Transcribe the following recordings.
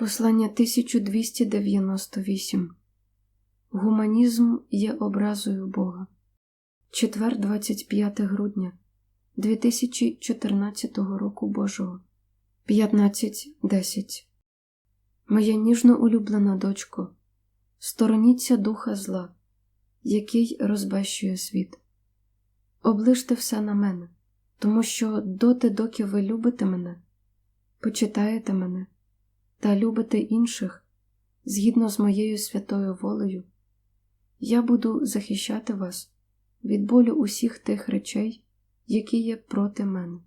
Послання 1298 Гуманізм є образою Бога. Четвер 25 грудня 2014 року Божого 15.10 Моя ніжно улюблена дочко, стороніться духа зла, який розбещує світ. Оближте все на мене, тому що доти, доки ви любите мене, почитаєте мене та любите інших згідно з моєю святою волею, я буду захищати вас від болю усіх тих речей, які є проти мене.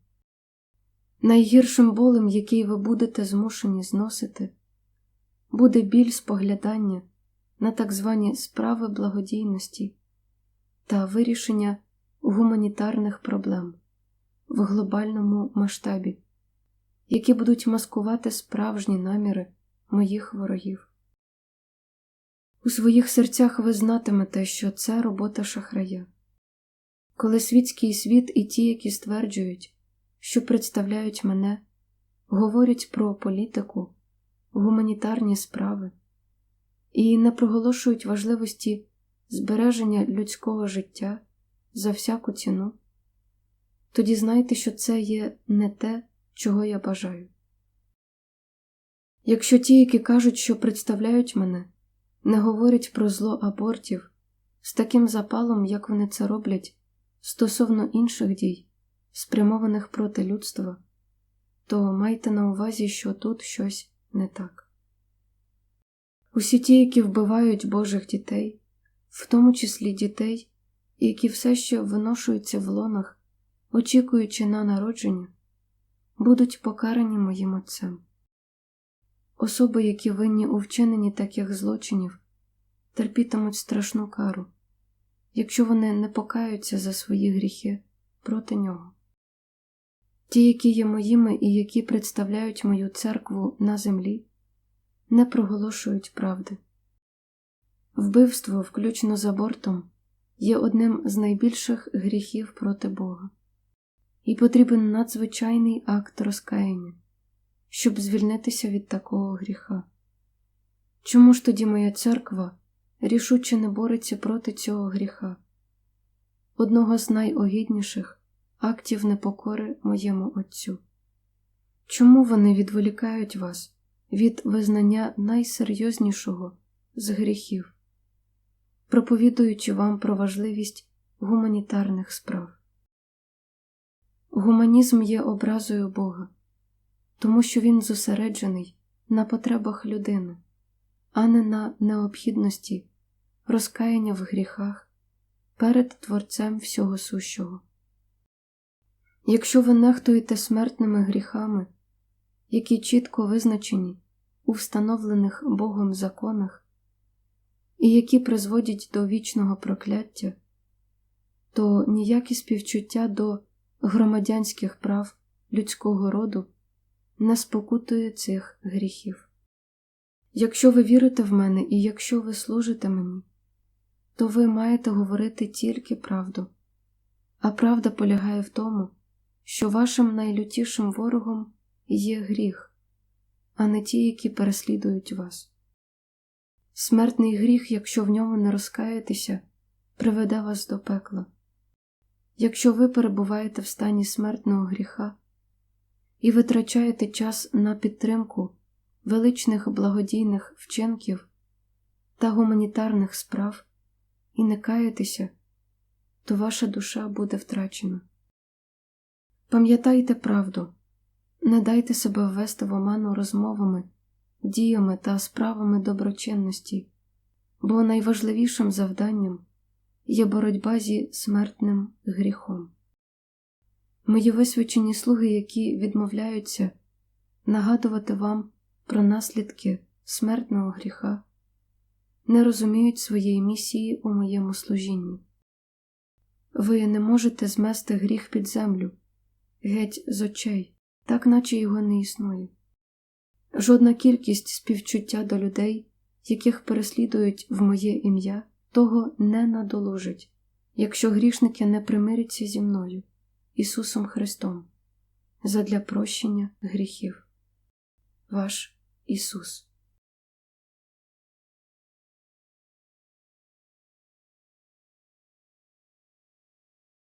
Найгіршим болем, який ви будете змушені зносити, буде біль споглядання на так звані справи благодійності та вирішення гуманітарних проблем в глобальному масштабі які будуть маскувати справжні наміри моїх ворогів. У своїх серцях ви знатимете, що це робота шахрая. Коли світський світ і ті, які стверджують, що представляють мене, говорять про політику, гуманітарні справи і не проголошують важливості збереження людського життя за всяку ціну, тоді знайте, що це є не те, чого я бажаю. Якщо ті, які кажуть, що представляють мене, не говорять про зло абортів з таким запалом, як вони це роблять стосовно інших дій, спрямованих проти людства, то майте на увазі, що тут щось не так. Усі ті, які вбивають Божих дітей, в тому числі дітей, які все ще виношуються в лонах, очікуючи на народження, будуть покарані моїм Отцем. Особи, які винні у вчиненні таких злочинів, терпітимуть страшну кару, якщо вони не покаються за свої гріхи проти нього. Ті, які є моїми і які представляють мою церкву на землі, не проголошують правди. Вбивство, включно з абортом, є одним з найбільших гріхів проти Бога і потрібен надзвичайний акт розкаяння, щоб звільнитися від такого гріха. Чому ж тоді моя церква рішуче не бореться проти цього гріха, одного з найогідніших актів непокори моєму Отцю? Чому вони відволікають вас від визнання найсерйознішого з гріхів, проповідуючи вам про важливість гуманітарних справ? Гуманізм є образою Бога, тому що він зосереджений на потребах людини, а не на необхідності розкаяння в гріхах перед Творцем всього сущого. Якщо ви нехтуєте смертними гріхами, які чітко визначені у встановлених Богом законах, і які призводять до вічного прокляття, то ніякі співчуття до громадянських прав людського роду не спокутує цих гріхів. Якщо ви вірите в мене і якщо ви служите мені, то ви маєте говорити тільки правду, а правда полягає в тому, що вашим найлютішим ворогом є гріх, а не ті, які переслідують вас. Смертний гріх, якщо в ньому не розкаєтеся, приведе вас до пекла. Якщо ви перебуваєте в стані смертного гріха і витрачаєте час на підтримку величних благодійних вчинків та гуманітарних справ і не каєтеся, то ваша душа буде втрачена. Пам'ятайте правду, не дайте себе ввести в оману розмовами, діями та справами доброчинності, бо найважливішим завданням є боротьба зі смертним гріхом. Мої висвячені слуги, які відмовляються нагадувати вам про наслідки смертного гріха, не розуміють своєї місії у моєму служінні. Ви не можете змести гріх під землю, геть з очей, так наче його не існує. Жодна кількість співчуття до людей, яких переслідують в моє ім'я, того не надолужить, якщо грішники не примиряться зі мною, Ісусом Христом, задля прощення гріхів. Ваш Ісус.